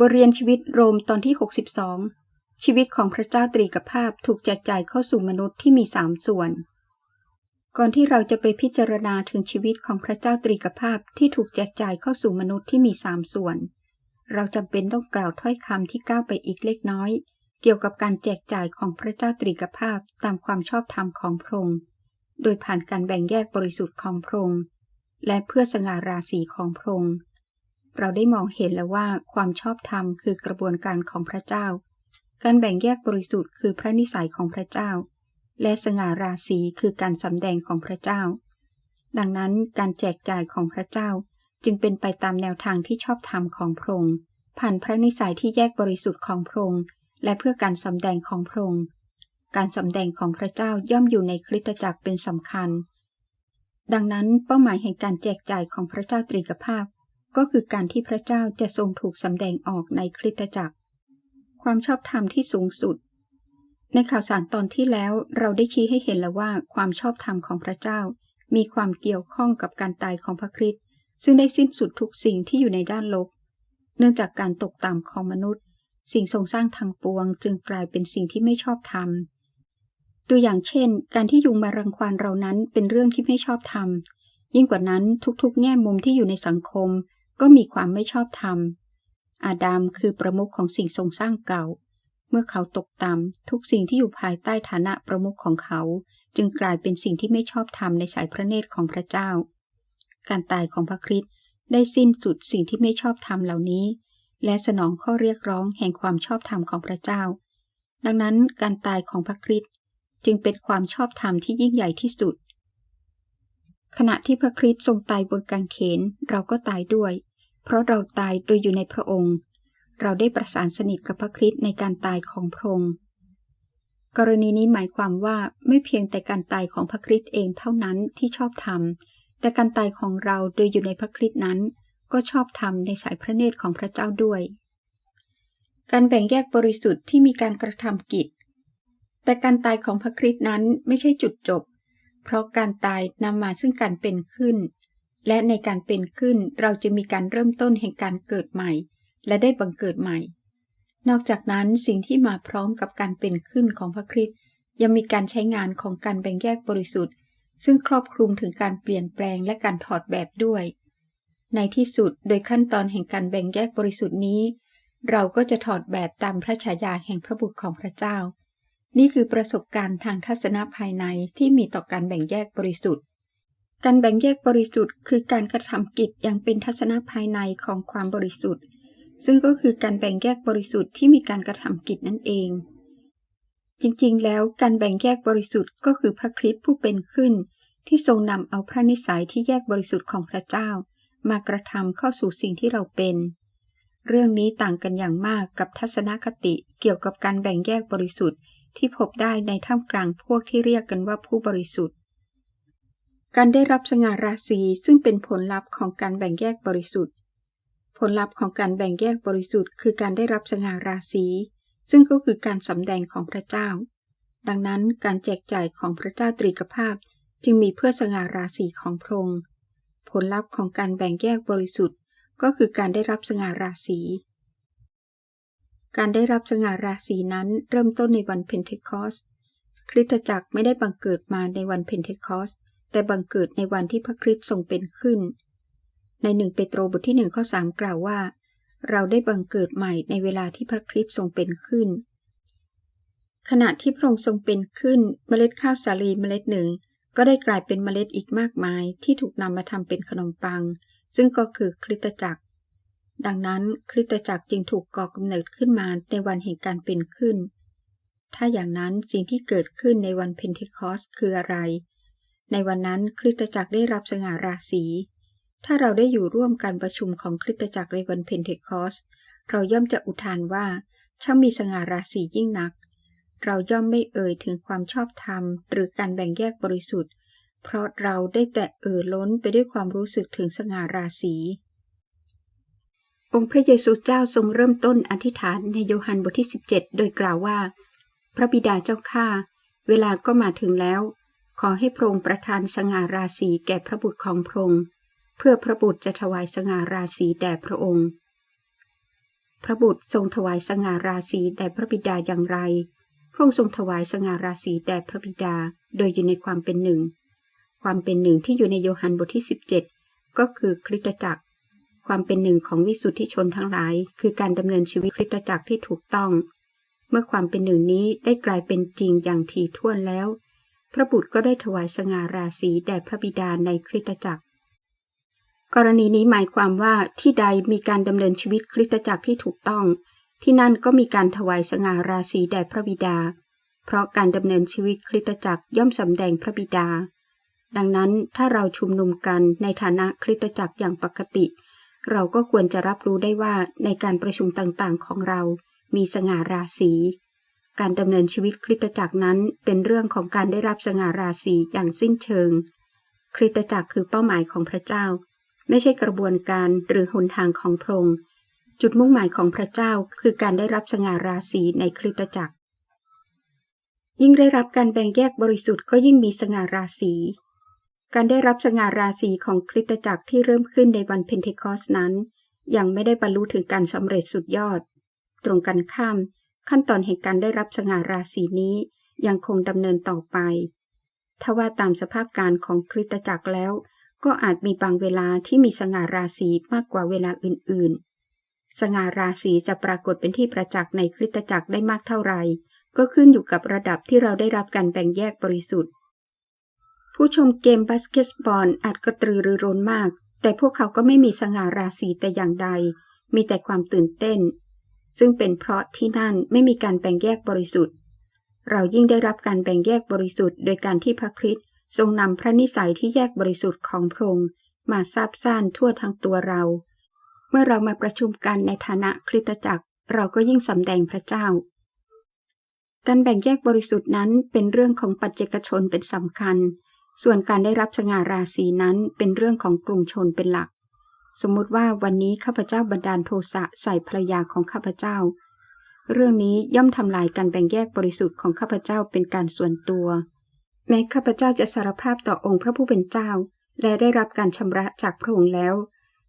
บทเรียนชีวิตโรมตอนที่ 62 ชีวิตของพระเจ้าตรีกภาพถูกแจกจ่ายเข้าสู่มนุษย์ที่มีสามส่วน ก่อนที่เราจะไปพิจารณาถึงชีวิตของพระเจ้าตรีกภาพที่ถูกแจกจ่ายเข้าสู่มนุษย์ที่มีสามส่วน เราจำเป็นต้องกล่าวถ้อยคำที่ก้าวไปอีกเล็กน้อย เกี่ยวกับการแจกจ่ายของพระเจ้าตรีกภาพตามความชอบธรรมของพระองค์โดยผ่านการแบ่งแยกบริสุทธิ์ของพระองค์และเพื่อสง่าราศีของพระองค์ เราได้มองเห็นแล้วว่าความชอบธรรมคือกระบวนการของพระเจ้า การแบ่งแยกบริสุทธิ์คือพระนิสัยของพระเจ้า และสง่าราศีคือการสำแดงของพระเจ้า ดังนั้นการแจกจ่ายของพระเจ้าจึงเป็นไปตามแนวทางที่ชอบธรรมของพระองค์ผ่านพระนิสัยที่แยกบริสุทธิ์ของพระองค์และเพื่อการสำแดงของพระองค์การสำแดงของพระเจ้าย่อมอยู่ในคริสตจักรเป็นสำคัญ ดังนั้นเป้าหมายแห่งการแจกจ่ายของพระเจ้าตรีกภาพ ก็คือการที่พระเจ้าจะทรงถูกสำแดงออกในคริสตจักร ความชอบธรรมที่สูงสุด ในข่าวสารตอนที่แล้วเราได้ชี้ให้เห็นแล้วว่าความชอบธรรมของพระเจ้า มีความเกี่ยวข้องกับการตายของพระคริสต์ซึ่งได้สิ้นสุดทุกสิ่งที่อยู่ในด้านลบ เนื่องจากการตกต่ำของมนุษย์ สิ่งทรงสร้างทางปวง จึงกลายเป็นสิ่งที่ไม่ชอบธรรมตัวอย่างเช่น การที่ยุงมารังควานเรานั้นเป็นเรื่องที่ไม่ชอบธรรมยิ่งกว่านั้นทุกๆ แง่มุมที่อยู่ในสังคม ก็มีความไม่ชอบธรรม อาดัมคือประมุขของสิ่งทรงสร้างเก่า เมื่อเขาตกต่ำทุกสิ่งที่อยู่ภายใต้ฐานะประมุขของเขา จึงกลายเป็นสิ่งที่ไม่ชอบธรรมในสายพระเนตรของพระเจ้า การตายของพระคริสต์ได้สิ้นสุดสิ่งที่ไม่ชอบธรรมเหล่านี้ และสนองข้อเรียกร้องแห่งความชอบธรรมของพระเจ้า ดังนั้นการตายของพระคริสต์จึงเป็นความชอบธรรมที่ยิ่งใหญ่ที่สุด ขณะที่พระคริสต์ทรงตายบนกางเขนเราก็ตายด้วย เพราะเราตายโดยอยู่ในพระองค์ เราได้ประสานสนิทกับพระคริสต์ในการตายของพระองค์ กรณีนี้หมายความว่าไม่เพียงแต่การตายของพระคริสต์เองเท่านั้นที่ชอบธรรม แต่การตายของเราโดยอยู่ในพระคริสต์นั้น ก็ชอบธรรมในสายพระเนตรของพระเจ้าด้วย การแบ่งแยกบริสุทธิ์ที่มีการกระทำกิจ แต่การตายของพระคริสต์นั้นไม่ใช่จุดจบ เพราะการตายนำมาซึ่งการเป็นขึ้น และในการเป็นขึ้นเราจะมีการเริ่มต้นแห่งการเกิดใหม่ และได้บังเกิดใหม่ นอกจากนั้นสิ่งที่มาพร้อมกับการเป็นขึ้นของพระคริสต์ยังมีการใช้งานของการแบ่งแยกบริสุทธิ์ ซึ่งครอบคลุมถึงการเปลี่ยนแปลงและการถอดแบบด้วย ในที่สุดโดยขั้นตอนแห่งการแบ่งแยกบริสุทธิ์นี้ เราก็จะถอดแบบตามพระฉายาแห่งพระบุตรของพระเจ้า นี่คือประสบการณ์ทางทัศนภายในที่มีต่อการแบ่งแยกบริสุทธิ์ การแบ่งแยกบริสุทธิ์คือการกระทำกิจอย่างเป็นทัศนภายในของความบริสุทธิ์ ซึ่งก็คือการแบ่งแยกบริสุทธิ์ที่มีการกระทำกิจนั่นเอง จริงๆ แล้วการแบ่งแยกบริสุทธิ์ก็คือพระคริสต์ผู้เป็นขึ้น ที่ทรงนำเอาพระนิสัยที่แยกบริสุทธิ์ของพระเจ้า มากระทำเข้าสู่สิ่งที่เราเป็น เรื่องนี้ต่างกันอย่างมากกับทัศนคติเกี่ยวกับการแบ่งแยกบริสุทธิ์ที่พบได้ในท่ามกลางพวกที่เรียกกันว่าผู้บริสุทธิ์ การได้รับสง่าราศีซึ่งเป็นผลลัพธ์ของการแบ่งแยกบริสุทธิ์ ผลลัพธ์ของการแบ่งแยกบริสุทธิ์ คือการได้รับสง่าราศีซึ่งก็คือการสำแดงของพระเจ้า ดังนั้นการแจกจ่ายของพระเจ้าตรีกภาพจึงมีเพื่อสง่าราศีของพระองค์ผลลัพธ์ของการแบ่งแยกบริสุทธิ์ ก็คือการได้รับสง่าราศีการได้รับสง่าราศีนั้นเริ่มต้นในวันเพนเทคอสคริสตจักรไม่ได้บังเกิดมาในวันเพนเทคอส แต่บังเกิดในวันที่พระคริสต์ทรงเป็นขึ้น ในหนึ่งเปโตรบทที่หนึ่งข้อสามกล่าวว่า เราได้บังเกิดใหม่ในเวลาที่พระคริสต์ทรงเป็นขึ้น ขณะที่พระองค์ทรงเป็นขึ้นเมล็ดข้าวสาลีเมล็ดหนึ่ง ก็ได้กลายเป็นเมล็ดอีกมากมายที่ถูกนำมาทำเป็นขนมปัง ซึ่งก็คือคริสตจักร ดังนั้นคริสตจักรจึงถูกก่อกำเนิดขึ้นมาในวันแห่งการเป็นขึ้นถ้าอย่างนั้นสิ่งที่เกิดขึ้นในวันเพนเทคอสคืออะไร ในวันนั้นคริสตจักรได้รับสง่าราศี ถ้าเราได้อยู่ร่วมการประชุมของคริสตจักรในวันเพนเทคอสเราย่อมจะอุทานว่าช่างมีสง่าราศียิ่งนัก เราย่อมไม่เอ่ยถึงความชอบธรรม หรือการแบ่งแยกบริสุทธิ์ เพราะเราได้แต่เอ่อล้นไปด้วยความรู้สึกถึงสง่าราศี องค์พระเยซูเจ้าทรงเริ่มต้นอธิษฐานในโยฮันบทที่ 17 โดยกล่าวว่า พระบิดาเจ้าข้า เวลาก็มาถึงแล้ว ขอให้พระองค์ประทานสง่าราศีแก่พระบุตรของพระองค์เพื่อพระบุตรจะถวายสง่าราศีแด่พระองค์ พระบุตรทรงถวายสง่าราศีแด่พระบิดาอย่างไร พระองค์ทรงถวายสง่าราศีแด่พระบิดาโดยอยู่ในความเป็นหนึ่ง ความเป็นหนึ่งที่อยู่ในโยฮันบทที่ 17 ก็คือคริสตจักร ความเป็นหนึ่งของวิสุทธิชนทั้งหลาย คือการดำเนินชีวิตคริสตจักรที่ถูกต้อง เมื่อความเป็นหนึ่งนี้ได้กลายเป็นจริงอย่างทีท่วนแล้ว พระบุตรก็ได้ถวายสง่าราศีแด่พระบิดาในคริสตจักร กรณีนี้หมายความว่าที่ใดมีการดำเนินชีวิตคริสตจักรที่ถูกต้อง ที่นั่นก็มีการถวายสง่าราศีแด่พระบิดา เพราะการดำเนินชีวิตคริสตจักรย่อมสำแดงพระบิดา ดังนั้นถ้าเราชุมนุมกันในฐานะคริสตจักรอย่างปกติ เราก็ควรจะรับรู้ได้ว่าในการประชุมต่างๆของเรา มีสง่าราศี การดำเนินชีวิตคริสตจักรนั้นเป็นเรื่องของการได้รับสง่าราศีอย่างสิ้นเชิง คริสตจักรคือเป้าหมายของพระเจ้า ไม่ใช่กระบวนการหรือหนทางของพระองค์จุดมุ่งหมายของพระเจ้าคือการได้รับสง่าราศีในคริสตจักร ยิ่งได้รับการแบ่งแยกบริสุทธิ์ก็ยิ่งมีสง่าราศีการได้รับสง่าราศีของคริสตจักรที่เริ่มขึ้นในวันเพนเทคอสนั้น ยังไม่ได้บรรลุถึงการสำเร็จสุดยอด ตรงกันข้าม ขั้นตอนแห่งการได้รับสง่าราศีนี้ยังคงดำเนินต่อไป ถ้าว่าตามสภาพการของคริสตจักรแล้ว ก็อาจมีบางเวลาที่มีสง่าราศีมากกว่าเวลาอื่น ๆ สง่าราศีจะปรากฏเป็นที่ประจักษ์ในคริสตจักรได้มากเท่าไหร่ก็ขึ้นอยู่กับระดับที่เราได้รับการแบ่งแยกบริสุทธิ์ ผู้ชมเกมบาสเกตบอลอาจกระตือรือร้นมาก แต่พวกเขาก็ไม่มีสง่าราศีแต่อย่างใด มีแต่ความตื่นเต้น ซึ่งเป็นเพราะที่นั่นไม่มีการแบ่งแยกบริสุทธิ์ เรายิ่งได้รับการแบ่งแยกบริสุทธิ์โดยการที่พระคริสต์ทรงนำพระนิสัยที่แยกบริสุทธิ์ของพระองค์มาซาบซ่านทั่วทั้งตัวเรา เมื่อเรามาประชุมกันในฐานะคริสตจักร เราก็ยิ่งสำแดงพระเจ้า การแบ่งแยกบริสุทธิ์นั้นเป็นเรื่องของปัจเจกชนเป็นสำคัญ ส่วนการได้รับสง่าราศีนั้นเป็นเรื่องของกลุ่มชนเป็นหลัก สมมุติว่าวันนี้ข้าพเจ้าบันดาลโทสะใส่ภรรยาของข้าพเจ้า เรื่องนี้ย่อมทำลายการแบ่งแยกบริสุทธิ์ของข้าพเจ้าเป็นการส่วนตัว แม้ข้าพเจ้าจะสารภาพต่อองค์พระผู้เป็นเจ้า และได้รับการชำระจากพระองค์แล้ว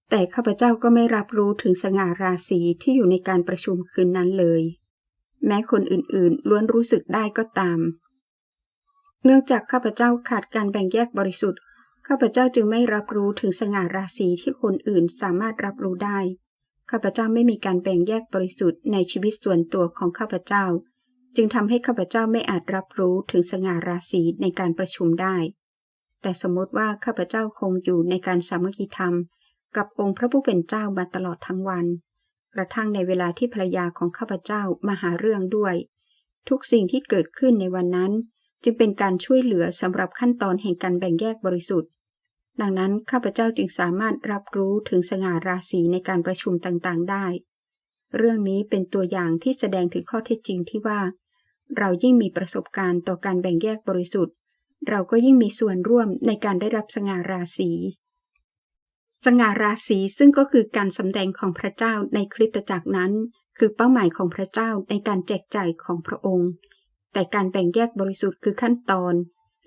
แต่ข้าพเจ้าก็ไม่รับรู้ถึงสง่าราศีที่อยู่ในการประชุมคืนนั้นเลย แม้คนอื่นๆ ล้วนรู้สึกได้ก็ตาม เนื่องจากข้าพเจ้าขาดการแบ่งแยกบริสุทธิ์ ข้าพเจ้าจึงไม่รับรู้ถึงสง่าราศีที่คนอื่นสามารถรับรู้ได้ ข้าพเจ้าไม่มีการแบ่งแยกบริสุทธิ์ในชีวิตส่วนตัวของข้าพเจ้า จึงทำให้ข้าพเจ้าไม่อาจรับรู้ถึงสง่าราศีในการประชุมได้ แต่สมมติว่าข้าพเจ้าคงอยู่ในการสามัคคีธรรม กับองค์พระผู้เป็นเจ้ามาตลอดทั้งวัน กระทั่งในเวลาที่ภรรยาของข้าพเจ้ามาหาเรื่องด้วย ทุกสิ่งที่เกิดขึ้นในวันนั้น จึงเป็นการช่วยเหลือสำหรับขั้นตอนแห่งการแบ่งแยกบริสุทธิ์ ดังนั้นข้าพเจ้าจึงสามารถรับรู้ถึงสง่าราศีในการประชุมต่างๆ ได้ เรื่องนี้เป็นตัวอย่างที่แสดงถึงข้อเท็จจริงที่ว่า เรายิ่งมีประสบการณ์ต่อการแบ่งแยกบริสุทธิ์ เราก็ยิ่งมีส่วนร่วมในการได้รับสง่าราศีสง่าราศีซึ่งก็คือการสำแดงของพระเจ้าในคริสตจักรนั้น คือเป้าหมายของพระเจ้าในการแจกจ่ายของพระองค์ แต่การแบ่งแยกบริสุทธิ์คือขั้นตอน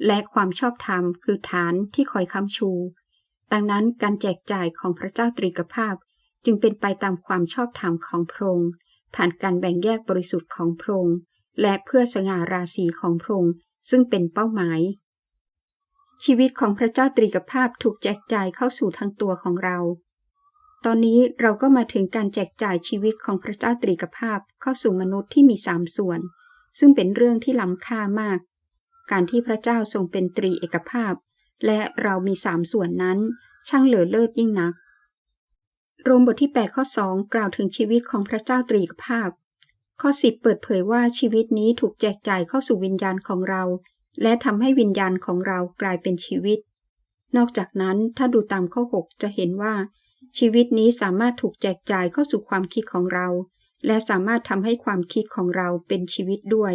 และความชอบธรรมคือฐานที่คอยค้ำชู ดังนั้นการแจกจ่ายของพระเจ้าตรีกภาพ จึงเป็นไปตามความชอบธรรมของพระองค์ผ่านการแบ่งแยกบริสุทธิ์ของพระองค์และเพื่อสง่าราศีของพระองค์ซึ่งเป็นเป้าหมาย ชีวิตของพระเจ้าตรีกภาพถูกแจกจ่ายเข้าสู่ทั้งตัวของเรา ตอนนี้เราก็มาถึงการแจกจ่ายชีวิตของพระเจ้าตรีกภาพเข้าสู่มนุษย์ที่มีสามส่วน ซึ่งเป็นเรื่องที่ล้ำค่ามาก การที่พระเจ้าทรงเป็นตรีเอกภาพ และเรามีสามส่วนนั้น ช่างเหลือเลิศยิ่งนัก โรมบทที่ 8 ข้อ 2 กล่าวถึงชีวิตของพระเจ้าตรีเอกภาพ ข้อ 10 เปิดเผยว่าชีวิตนี้ถูกแจกจ่ายเข้าสู่วิญญาณของเรา และทำให้วิญญาณของเรากลายเป็นชีวิต นอกจากนั้นถ้าดูตามข้อ 6 จะเห็นว่า ชีวิตนี้สามารถถูกแจกจ่ายเข้าสู่ความคิดของเรา และสามารถทำให้ความคิดของเราเป็นชีวิตด้วย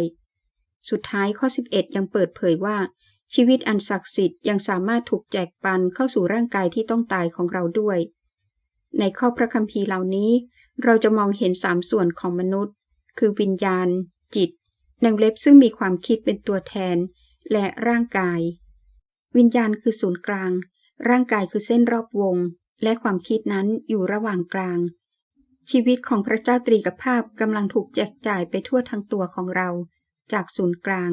สุดท้ายข้อ 11 ยังเปิดเผยว่า ชีวิตอันศักดิ์สิทธิ์ยังสามารถถูกแจกปันเข้าสู่ร่างกายที่ต้องตายของเราด้วย ในข้อพระคัมภีร์เหล่านี้ เราจะมองเห็นสามส่วนของมนุษย์ คือวิญญาณ จิตนางเล็บซึ่งมีความคิดเป็นตัวแทน และร่างกาย วิญญาณคือศูนย์กลาง ร่างกายคือเส้นรอบวง และความคิดนั้นอยู่ระหว่างกลาง ชีวิตของพระเจ้าตรีกภาพกำลังถูกแจกจ่ายไปทั่วทั้งตัวของเรา จากศูนย์กลาง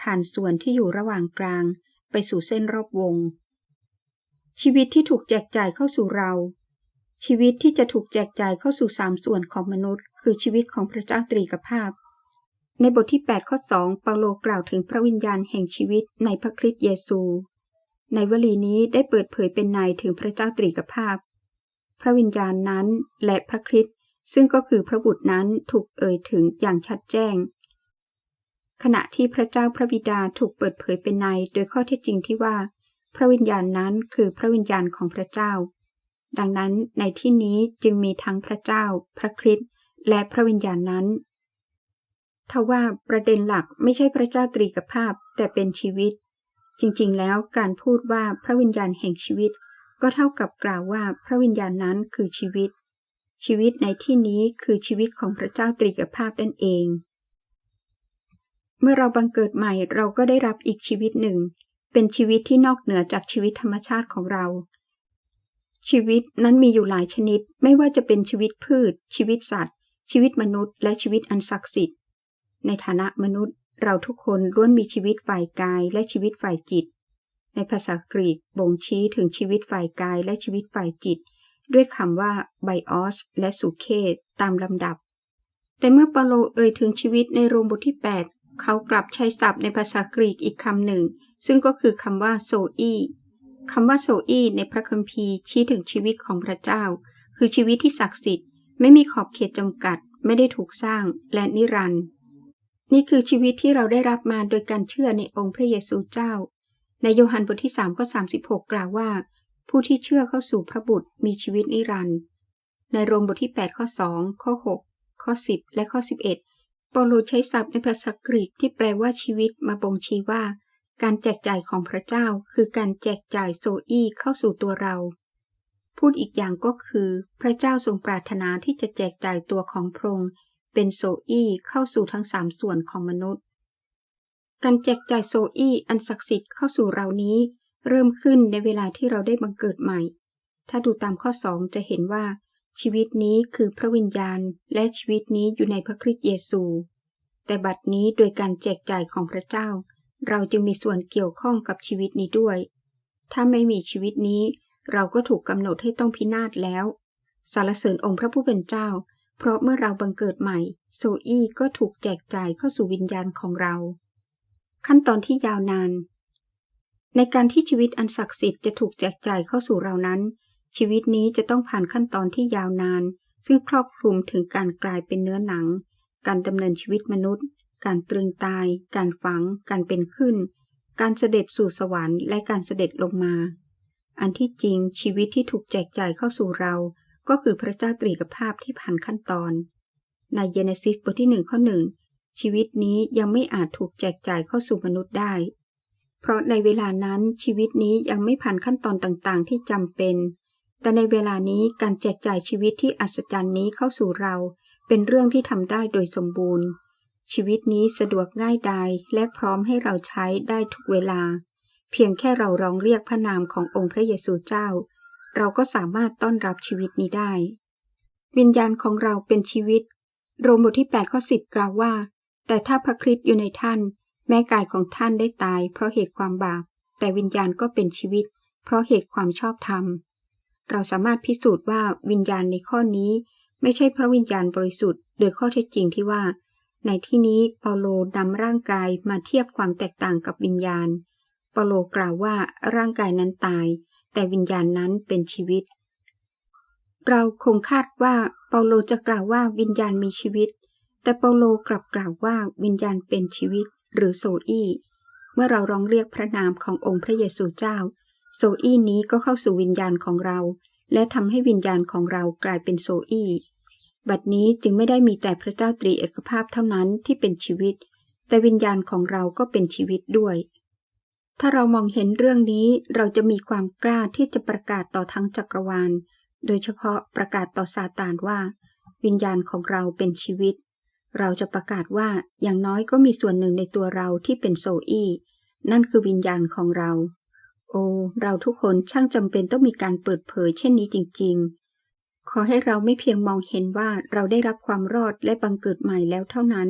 ผ่านส่วนที่อยู่ระหว่างกลาง ไปสู่เส้นรอบวง ชีวิตที่ถูกแจกจ่ายเข้าสู่เรา ชีวิตที่จะถูกแจกจ่ายเข้าสู่สามส่วนของมนุษย์ คือชีวิตของพระเจ้าตรีกภาพ ในบทที่ 8 ข้อ 2 เปาโลกล่าวถึงพระวิญญาณแห่งชีวิตในพระคริสต์เยซู ในวลีนี้ได้เปิดเผยเป็นในถึงพระเจ้าตรีกภาพ พระวิญญาณนั้นและพระคริสต์ซึ่งก็คือพระบุตรนั้นถูกเอ่ยถึงอย่างชัดแจ้ง ขณะที่พระเจ้าพระบิดาถูกเปิดเผยเป็นในโดยข้อเท็จจริงที่ว่า พระวิญญาณนั้นคือพระวิญญาณของพระเจ้า ดังนั้นในที่นี้จึงมีทั้งพระเจ้า พระคริสต์และพระวิญญาณนั้นทว่าประเด็นหลักไม่ใช่พระเจ้าตรีกภาพแต่เป็นชีวิต จริงๆ แล้วการพูดว่าพระวิญญาณแห่งชีวิต ก็เท่ากับกล่าวว่าพระวิญญาณนั้นคือชีวิต ชีวิตในที่นี้คือชีวิตของพระเจ้าตรีกภาพนั่นเอง เมื่อเราบังเกิดใหม่เราก็ได้รับอีกชีวิตหนึ่ง เป็นชีวิตที่นอกเหนือจากชีวิตธรรมชาติของเรา ชีวิตนั้นมีอยู่หลายชนิด ไม่ว่าจะเป็นชีวิตพืช ชีวิตสัตว์ ชีวิตมนุษย์ และชีวิตอันศักดิ์สิทธิ์ ในฐานะมนุษย์ เราทุกคนล้วนมีชีวิตฝ่ายกายและชีวิตฝ่ายจิต ในภาษากรีกบ่งชี้ถึงชีวิตฝ่ายกายและชีวิตฝ่ายจิต ด้วยคำว่าไบออสและสุเคตตามลำดับแต่เมื่อปาโลเอ่ยถึงชีวิตในโรมบทที่ 8 เขากลับใช้ศัพท์ในภาษากรีกอีกคำหนึ่ง ซึ่งก็คือคำว่าโซอีคำว่าโซอีในพระคัมภีร์ชี้ถึงชีวิตของพระเจ้า คือชีวิตที่ศักดิ์สิทธิ์ ไม่มีขอบเขตจำกัด ไม่ได้ถูกสร้างและนิรันดร์นี่คือชีวิตที่เราได้รับมาโดยการเชื่อในองค์พระเยซูเจ้า ในโยฮันบทที่3ข้อ36 กล่าวว่า ผู้ที่เชื่อเข้าสู่พระบุตรมีชีวิตนิรันดร์ในโรมบทที่ 8 ข้อ 2 ข้อ 6 ข้อ 10 และข้อ 11เปโลใช้ศัพท์ในภาษากรีกที่แปลว่าชีวิตมาบ่งชี้ว่า การแจกจ่ายของพระเจ้า คือการแจกจ่ายโซอี้เข้าสู่ตัวเรา พูดอีกอย่างก็คือ พระเจ้าทรงปรารถนาที่จะแจกจ่ายตัวของพระองค์เป็นโซอี้เข้าสู่ทั้งสามส่วนของมนุษย์ การแจกจ่ายโซอี้อันศักดิ์สิทธิ์เข้าสู่เรานี้ เริ่มขึ้นในเวลาที่เราได้บังเกิดใหม่ ถ้าดูตามข้อสองจะเห็นว่า ชีวิตนี้คือพระวิญญาณ และชีวิตนี้อยู่ในพระคริสต์เยซู แต่บัดนี้โดยการแจกจ่ายของพระเจ้า เราจึงมีส่วนเกี่ยวข้องกับชีวิตนี้ด้วย ถ้าไม่มีชีวิตนี้ เราก็ถูกกำหนดให้ต้องพินาศแล้ว สารเสริญองค์พระผู้เป็นเจ้า เพราะเมื่อเราบังเกิดใหม่ โซอี้ก็ถูกแจกจ่ายเข้าสู่วิญญาณของเรา ขั้นตอนที่ยาวนานในการที่ชีวิตอันศักดิ์สิทธิ์จะถูกแจกจ่ายเข้าสู่เรานั้น ชีวิตนี้จะต้องผ่านขั้นตอนที่ยาวนาน ซึ่งครอบคลุมถึงการกลายเป็นเนื้อหนัง การดำเนินชีวิตมนุษย์ การตรึงตาย การฝัง การเป็นขึ้น การเสด็จสู่สวรรค์และการเสด็จลงมา อันที่จริงชีวิตที่ถูกแจกจ่ายเข้าสู่เรา ก็คือพระเจ้าตรีกภาพที่ผ่านขั้นตอน ในเยเนซิสบทที่หนึ่งข้อหนึ่งชีวิตนี้ยังไม่อาจถูกแจกจ่ายเข้าสู่มนุษย์ได้ เพราะในเวลานั้นชีวิตนี้ยังไม่ผ่านขั้นตอนต่างๆ ที่จำเป็น แต่ในเวลานี้การแจกจ่ายชีวิตที่อัศจรรย์นี้เข้าสู่เรา เป็นเรื่องที่ทำได้โดยสมบูรณ์ ชีวิตนี้สะดวกง่ายดายและพร้อมให้เราใช้ได้ทุกเวลา เพียงแค่เราร้องเรียกพระนามขององค์พระเยซูเจ้า เราก็สามารถต้อนรับชีวิตนี้ได้ วิญญาณของเราเป็นชีวิต โรมบทที่8ข้อ10 กล่าวว่า แต่ถ้าพระคริสต์อยู่ในท่าน แม้กายของท่านได้ตาย เพราะเหตุความบาปแต่วิญญาณก็เป็นชีวิต เพราะเหตุความชอบธรรม เราสามารถพิสูจน์ว่าวิญญาณในข้อนี้ ไม่ใช่พระวิญญาณบริสุทธิ์ โดยข้อเท็จจริงที่ว่า ในที่นี้เปาโลนำร่างกายมาเทียบความแตกต่างกับวิญญาณ เปาโลกล่าวว่าร่างกายนั้นตาย แต่วิญญาณนั้นเป็นชีวิต เราคงคาดว่าเปาโลจะกล่าวว่าวิญญาณมีชีวิต แต่เปาโลกลับกล่าวว่าวิญญาณเป็นชีวิต หรือโซอี้เมื่อเราร้องเรียกพระนามขององค์พระเยซูเจ้า โซอี้นี้ก็เข้าสู่วิญญาณของเรา และทำให้วิญญาณของเรากลายเป็นโซอี้บัดนี้จึงไม่ได้มีแต่พระเจ้าตรีเอกภาพเท่านั้นที่เป็นชีวิต แต่วิญญาณของเราก็เป็นชีวิตด้วย ถ้าเรามองเห็นเรื่องนี้เราจะมีความกล้าที่จะประกาศต่อทั้งจักรวาล โดยเฉพาะประกาศต่อซาตานว่า วิญญาณของเราเป็นชีวิต เราจะประกาศว่าอย่างน้อยก็มีส่วนหนึ่งในตัวเราที่เป็นโซอี้นั่นคือวิญญาณของเรา โอ้ เราทุกคนช่างจำเป็นต้องมีการเปิดเผยเช่นนี้จริง ๆ ขอให้เราไม่เพียงมองเห็นว่าเราได้รับความรอดและบังเกิดใหม่แล้วเท่านั้น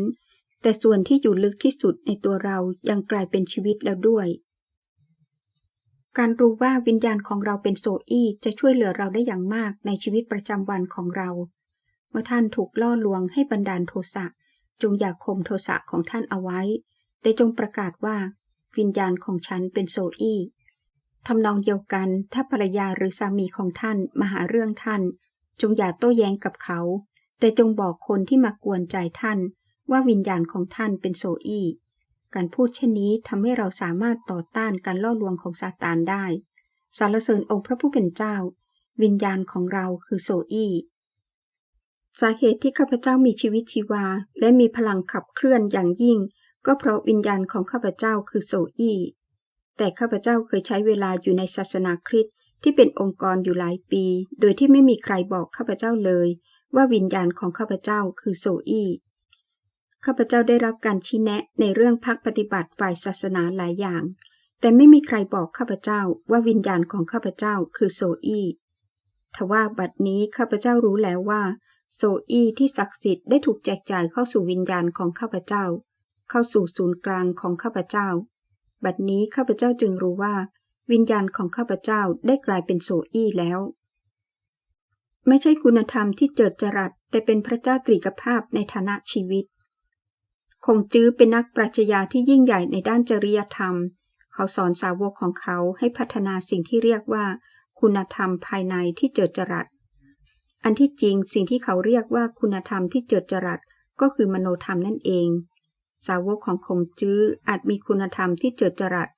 แต่ส่วนที่อยู่ลึกที่สุดในตัวเรายังกลายเป็นชีวิตแล้วด้วย การรู้ว่าวิญญาณของเราเป็นโซอี้จะช่วยเหลือเราได้อย่างมากในชีวิตประจำวันของเรา เมื่อท่านถูกล่อลวงให้บันดาลโทสะจงอย่าข่มโทสะของท่านเอาไว้ แต่จงประกาศว่า วิญญาณของฉันเป็นโซอี้ ทำนองเดียวกัน ถ้าภรรยาหรือสามีของท่านมาหาเรื่องท่าน จงอย่าโต้แย้งกับเขา แต่จงบอกคนที่มากวนใจท่าน ว่าวิญญาณของท่านเป็นโซอี้ การพูดเช่นนี้ทำให้เราสามารถต่อต้านการล่อลวงของซาตานได้ สารเสริญองค์พระผู้เป็นเจ้า วิญญาณของเราคือโซอี้สาเหตุที่ข้าพเจ้ามีชีวิตชีวา และมีพลังขับเคลื่อนอย่างยิ่ง ก็เพราะวิญญาณของข้าพเจ้าคือโซอี้ แต่ข้าพเจ้าเคยใช้เวลาอยู่ในศาสนาคริสต์ที่เป็นองค์กรอยู่หลายปี โดยที่ไม่มีใครบอกข้าพเจ้าเลย ว่าวิญญาณของข้าพเจ้าคือโซอี้ข้าพเจ้าได้รับการชี้แนะในเรื่องพักปฏิบัติฝ่ายศาสนาหลายอย่าง แต่ไม่มีใครบอกข้าพเจ้าว่าวิญญาณของข้าพเจ้าคือโซอี้ทว่าบัดนี้ข้าพเจ้ารู้แล้วว่า โซอี้ที่ศักดิ์สิทธิ์ได้ถูกแจกจ่ายเข้าสู่วิญญาณของข้าพเจ้า เข้าสู่ศูนย์กลางของข้าพเจ้า บัดนี้ข้าพเจ้าจึงรู้ว่า วิญญาณของข้าพเจ้าได้กลายเป็นโซอี้แล้ว ไม่ใช่คุณธรรมที่เจิดจรัส แต่เป็นพระเจ้าตรีกภาพในฐานะชีวิต คงจื้อเป็นนักปรัชญาที่ยิ่งใหญ่ในด้านจริยธรรม เขาสอนสาวกของเขาให้พัฒนาสิ่งที่เรียกว่า คุณธรรมภายในที่เจิดจรัส อันที่จริงสิ่งที่เขาเรียกว่าคุณธรรมที่เจิดจรัสก็คือมโนธรรมนั่นเอง สาวกของคงจื้ออาจมีคุณธรรมที่เจิดจรัส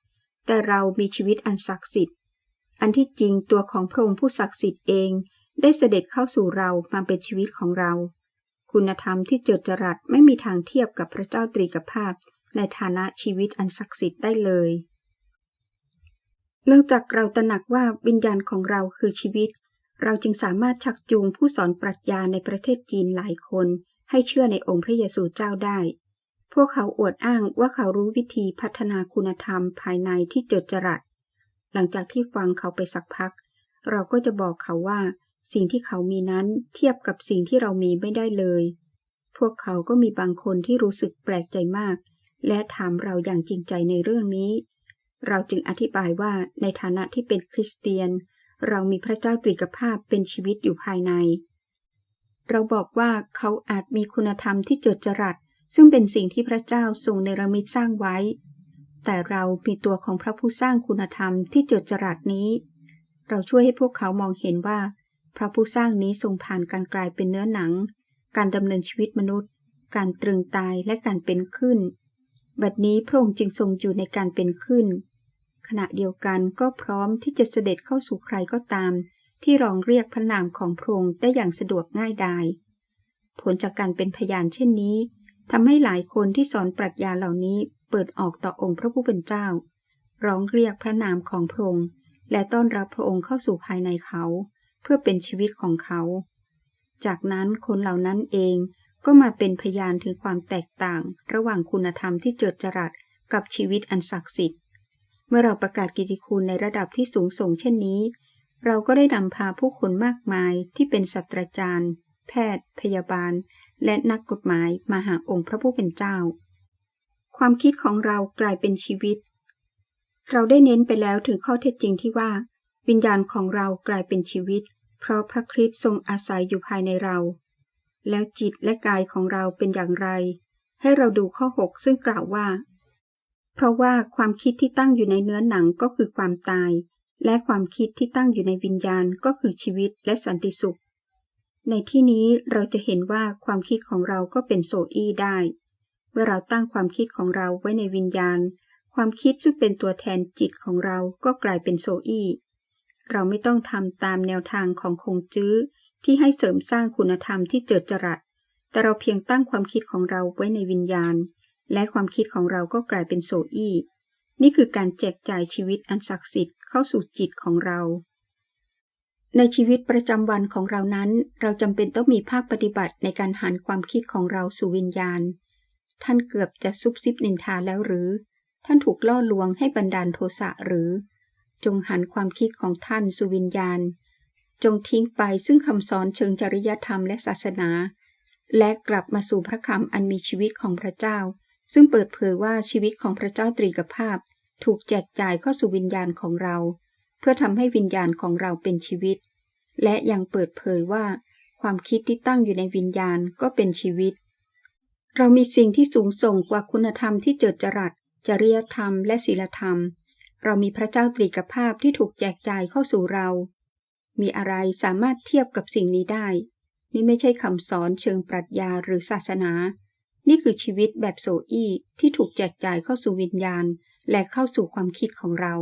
แต่เรามีชีวิตอันศักดิ์สิทธิ์ อันที่จริงตัวของพระองค์ผู้ศักดิ์สิทธิ์เองได้เสด็จเข้าสู่เรามาเป็นชีวิตของเรา คุณธรรมที่เจิดจรัสไม่มีทางเทียบกับพระเจ้าตรีกภาพ ในฐานะชีวิตอันศักดิ์สิทธิ์ได้เลยเนื่องจากเราตระหนักว่าวิญญาณของเราคือชีวิต เราจึงสามารถชักจูงผู้สอนปรัชญาในประเทศจีนหลายคน ให้เชื่อในองค์พระเยซูเจ้าได้ พวกเขาอวดอ้างว่าเขารู้วิธีพัฒนาคุณธรรมภายในที่เจิดจรัส หลังจากที่ฟังเขาไปสักพัก เราก็จะบอกเขาว่า สิ่งที่เขามีนั้นเทียบกับสิ่งที่เรามีไม่ได้เลย พวกเขาก็มีบางคนที่รู้สึกแปลกใจมาก และถามเราอย่างจริงใจในเรื่องนี้ เราจึงอธิบายว่าในฐานะที่เป็นคริสเตียน เรามีพระเจ้าตรีกภาพเป็นชีวิตอยู่ภายใน เราบอกว่าเขาอาจมีคุณธรรมที่เจิดจรัส ซึ่งเป็นสิ่งที่พระเจ้าทรงเนรมิตสร้างไว้ แต่เรามีตัวของพระผู้สร้างคุณธรรมที่เจิดจรัสนี้ เราช่วยให้พวกเขามองเห็นว่า พระผู้สร้างนี้ทรงผ่านการกลายเป็นเนื้อหนัง การดำเนินชีวิตมนุษย์ การตรึงตายและการเป็นขึ้น บัดนี้พระองค์จึงทรงอยู่ในการเป็นขึ้น ขณะเดียวกันก็พร้อมที่จะเสด็จเข้าสู่ใครก็ตาม ที่รองเรียกพระนามของพระองค์ได้อย่างสะดวกง่ายดายผลจากการเป็นพยานเช่นนี้ ทำให้หลายคนที่สอนปรัชญาเหล่านี้เปิดออกต่อองค์พระผู้เป็นเจ้า ร้องเรียกพระนามของพระองค์ และต้อนรับพระองค์เข้าสู่ภายในเขา เพื่อเป็นชีวิตของเขา จากนั้นคนเหล่านั้นเองก็มาเป็นพยานถึงความแตกต่าง ระหว่างคุณธรรมที่เจิดจรัสกับชีวิตอันศักดิ์สิทธิ์ เมื่อเราประกาศกิติคุณในระดับที่สูงส่งเช่นนี้ เราก็ได้นำพาผู้คนมากมายที่เป็นศาสตราจารย์ แพทย์ พยาบาล และนักกฎหมายมาหาองค์พระผู้เป็นเจ้า ความคิดของเรากลายเป็นชีวิต เราได้เน้นไปแล้วถึงข้อเท็จจริงที่ว่า วิญญาณของเรากลายเป็นชีวิต เพราะพระคริสต์ทรงอาศัยอยู่ภายในเรา แล้วจิตและกายของเราเป็นอย่างไร ให้เราดูข้อ 6 ซึ่งกล่าวว่า เพราะว่าความคิดที่ตั้งอยู่ในเนื้อหนังก็คือความตาย และความคิดที่ตั้งอยู่ในวิญญาณก็คือชีวิตและสันติสุข ในที่นี้เราจะเห็นว่าความคิดของเราก็เป็นโซอี้ได้ เมื่อเราตั้งความคิดของเราไว้ในวิญญาณ ความคิดซึ่งเป็นตัวแทนจิตของเราก็กลายเป็นโซอี้ เราไม่ต้องทำตามแนวทางของคงจื้อ ที่ให้เสริมสร้างคุณธรรมที่เจิดจรัส แต่เราเพียงตั้งความคิดของเราไว้ในวิญญาณ และความคิดของเราก็กลายเป็นโซอี้ นี่คือการแจกจ่ายชีวิตอันศักดิ์สิทธิ์เข้าสู่จิตของเรา ในชีวิตประจำวันของเรานั้น เราจำเป็นต้องมีภาคปฏิบัติในการหันความคิดของเราสู่วิญญาณ ท่านเกือบจะซุบซิบนินทาแล้วหรือ ท่านถูกล่อลวงให้บันดาลโทสะหรือ จงหันความคิดของท่านสู่วิญญาณ จงทิ้งไปซึ่งคำสอนเชิงจริยธรรมและศาสนา และกลับมาสู่พระคำอันมีชีวิตของพระเจ้า ซึ่งเปิดเผยว่าชีวิตของพระเจ้าตรีกภาพ ถูกแจกจ่ายเข้าสู่วิญญาณของเรา เพื่อทำให้วิญญาณของเราเป็นชีวิต และยังเปิดเผยว่า ความคิดที่ตั้งอยู่ในวิญญาณก็เป็นชีวิต เรามีสิ่งที่สูงส่งกว่าคุณธรรมที่เจิดจรัส จริยธรรม และศีลธรรม เรามีพระเจ้าตรีกภาพที่ถูกแจกจ่ายเข้าสู่เรา มีอะไรสามารถเทียบกับสิ่งนี้ได้ นี่ไม่ใช่คำสอนเชิงปรัชญาหรือศาสนา นี่คือชีวิตแบบโซอี้ที่ถูกแจกจ่ายเข้าสู่วิญญาณ และเข้าสู่ความคิดของเรา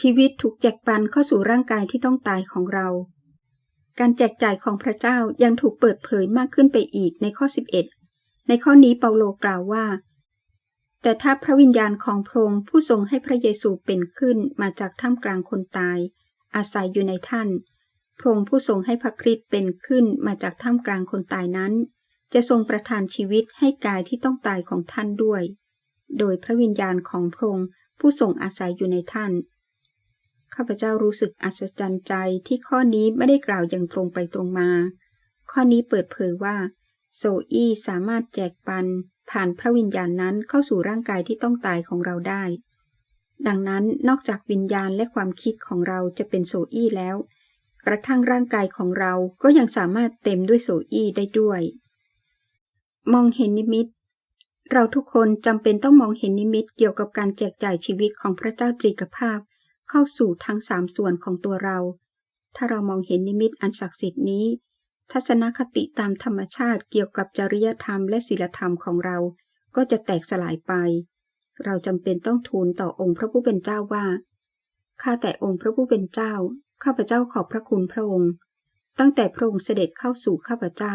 ชีวิตถูกแจกปันเข้าสู่ร่างกายที่ต้องตายของเรา การแจกจ่ายของพระเจ้ายังถูกเปิดเผยมากขึ้นไปอีกในข้อ 11 ในข้อนี้เปาโลกล่าวว่า แต่ถ้าพระวิญญาณของพระองค์ผู้ทรงให้พระเยซูเป็นขึ้นมาจากท่ามกลางคนตาย อาศัยอยู่ในท่านพระองค์ผู้ทรงให้พระคริสต์เป็นขึ้นมาจากท่ามกลางคนตายนั้น จะทรงประทานชีวิตให้กายที่ต้องตายของท่านด้วย โดยพระวิญญาณของพระองค์ผู้ทรงอาศัยอยู่ในท่าน ข้าพเจ้ารู้สึกอัศจรรย์ใจที่ข้อนี้ไม่ได้กล่าวอย่างตรงไปตรงมา ข้อนี้เปิดเผยว่า โซอี้สามารถแจกปัน ผ่านพระวิญญาณนั้นเข้าสู่ร่างกายที่ต้องตายของเราได้ ดังนั้นนอกจากวิญญาณและความคิดของเราจะเป็นโซอี้แล้ว กระทั่งร่างกายของเราก็ยังสามารถเต็มด้วยโซอี้ได้ด้วย มองเห็นนิมิตเราทุกคนจำเป็นต้องมองเห็นนิมิตเกี่ยวกับการแจกจ่ายชีวิตของพระเจ้าตรีกภาพ เข้าสู่ทั้งสามส่วนของตัวเรา ถ้าเรามองเห็นนิมิตอันศักดิ์สิทธิ์นี้ ทัศนคติตามธรรมชาติเกี่ยวกับจริยธรรมและศีลธรรมของเราก็จะแตกสลายไป เราจำเป็นต้องทูลต่อองค์พระผู้เป็นเจ้าว่า ข้าแต่องค์พระผู้เป็นเจ้า ข้าพเจ้าขอบพระคุณพระองค์ ตั้งแต่พระองค์เสด็จเข้าสู่ข้าพเจ้า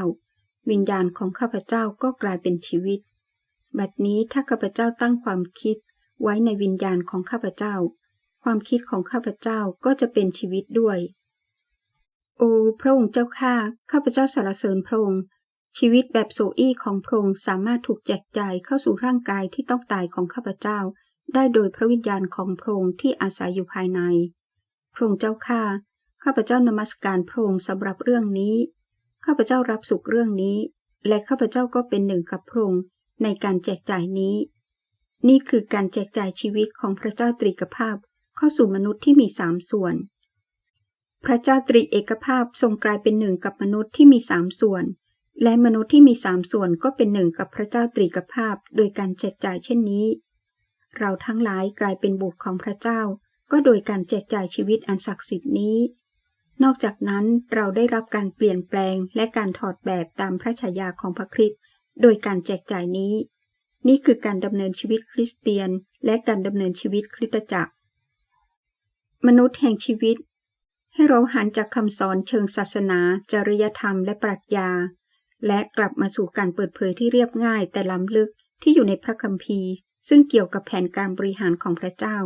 วิญญาณของข้าพเจ้าก็กลายเป็นชีวิต บัดนี้ถ้าข้าพเจ้าตั้งความคิดไว้ในวิญญาณของข้าพเจ้า ความคิดของข้าพเจ้าก็จะเป็นชีวิตด้วย โอ้พระองค์เจ้าข้าข้าพเจ้าสรรเสริญพระองค์ ชีวิตแบบโซอี้ของพระองค์สามารถถูกแจกจ่ายเข้าสู่ร่างกายที่ต้องตายของข้าพเจ้า ได้โดยพระวิญญาณของพระองค์ที่อาศัยอยู่ภายใน พระองค์เจ้าข้าข้าพเจ้านมัสการพระองค์สำหรับเรื่องนี้ ข้าพเจ้ารับสุขเรื่องนี้ และข้าพเจ้าก็เป็นหนึ่งกับพระองค์ในการแจกจ่ายนี้ นี่คือการแจกจ่ายชีวิตของพระเจ้าตรีกภาพ เข้าสู่มนุษย์ที่มีสามส่วน พระเจ้าตรีเอกภาพทรงกลายเป็นหนึ่งกับมนุษย์ที่มีสามส่วน และมนุษย์ที่มีสามส่วนก็เป็นหนึ่งกับพระเจ้าตรีกภาพ โดยการแจกจ่ายเช่นนี้ เราทั้งหลายกลายเป็นบุตรของพระเจ้า ก็โดยการแจกจ่ายชีวิตอันศักดิ์สิทธิ์นี้ นอกจากนั้นเราได้รับการเปลี่ยนแปลงและการถอดแบบตามพระฉายาของพระคริสต์โดยการแจกจ่ายนี้ นี่คือการดำเนินชีวิตคริสเตียน และการดำเนินชีวิตคริสตจักร มนุษย์แห่งชีวิต ให้เราหันจากคำสอนเชิงศาสนา จริยธรรมและปรัชญา และกลับมาสู่การเปิดเผยที่เรียบง่ายแต่ล้ำลึกที่อยู่ในพระคัมภีร์ ซึ่งเกี่ยวกับแผนการบริหารของพระเจ้า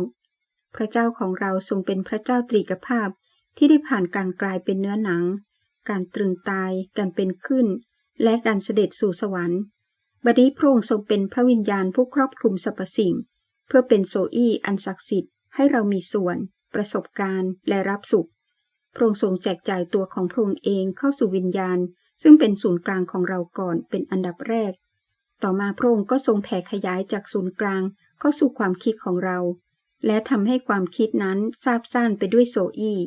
พระเจ้าของเราทรงเป็นพระเจ้าตรีกภาพที่ได้ผ่านการกลายเป็นเนื้อหนัง การตรึงตาย การเป็นขึ้น และการเสด็จสู่สวรรค์บัดนี้พระองค์ทรงเป็นพระวิญญาณผู้ครอบคลุมสรรพสิ่ง เพื่อเป็นโซอี้อันศักดิ์สิทธิ์ให้เรามีส่วน ประสบการณ์ และรับสุข พระองค์ทรงแจกจ่ายตัวของพระองค์เองเข้าสู่วิญญาณ ซึ่งเป็นศูนย์กลางของเราก่อนเป็นอันดับแรก ต่อมาพระองค์ก็ทรงแผ่ขยายจากศูนย์กลางเข้าสู่ความคิดของเรา และทำให้ความคิดนั้นซาบซ่านไปด้วยโซอี้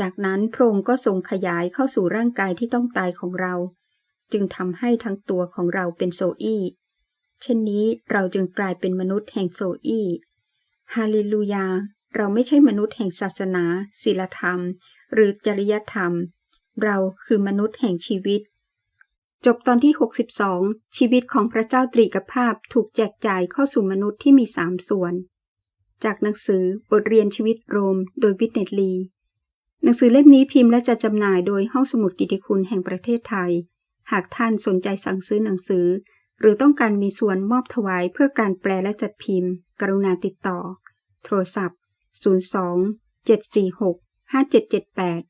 จากนั้นพระองค์ก็ทรงขยายเข้าสู่ร่างกายที่ต้องตายของเรา จึงทำให้ทั้งตัวของเราเป็นโซอี้เช่นนี้เราจึงกลายเป็นมนุษย์แห่งโซอี้ฮาเลลูยา เราไม่ใช่มนุษย์แห่งศาสนาศีลธรรม หรือจริยธรรม เราคือมนุษย์แห่งชีวิต จบตอนที่ 62 ชีวิตของพระเจ้าตรีกภาพถูกแจกจ่ายเข้าสู่มนุษย์ที่มีสามส่วน จากหนังสือบทเรียนชีวิตโรม โดยวิทเนตลี หนังสือเล่มนี้พิมพ์และจะจำหน่ายโดยห้องสมุดกิติคุณแห่งประเทศไทย หากท่านสนใจสั่งซื้อหนังสือ หรือต้องการมีส่วนมอบถวายเพื่อการแปลและจัดพิมพ์ กรุณาติดต่อ โทรศัพท์ 02 746 5778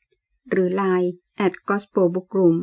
หรือ Line at Gospel Book Room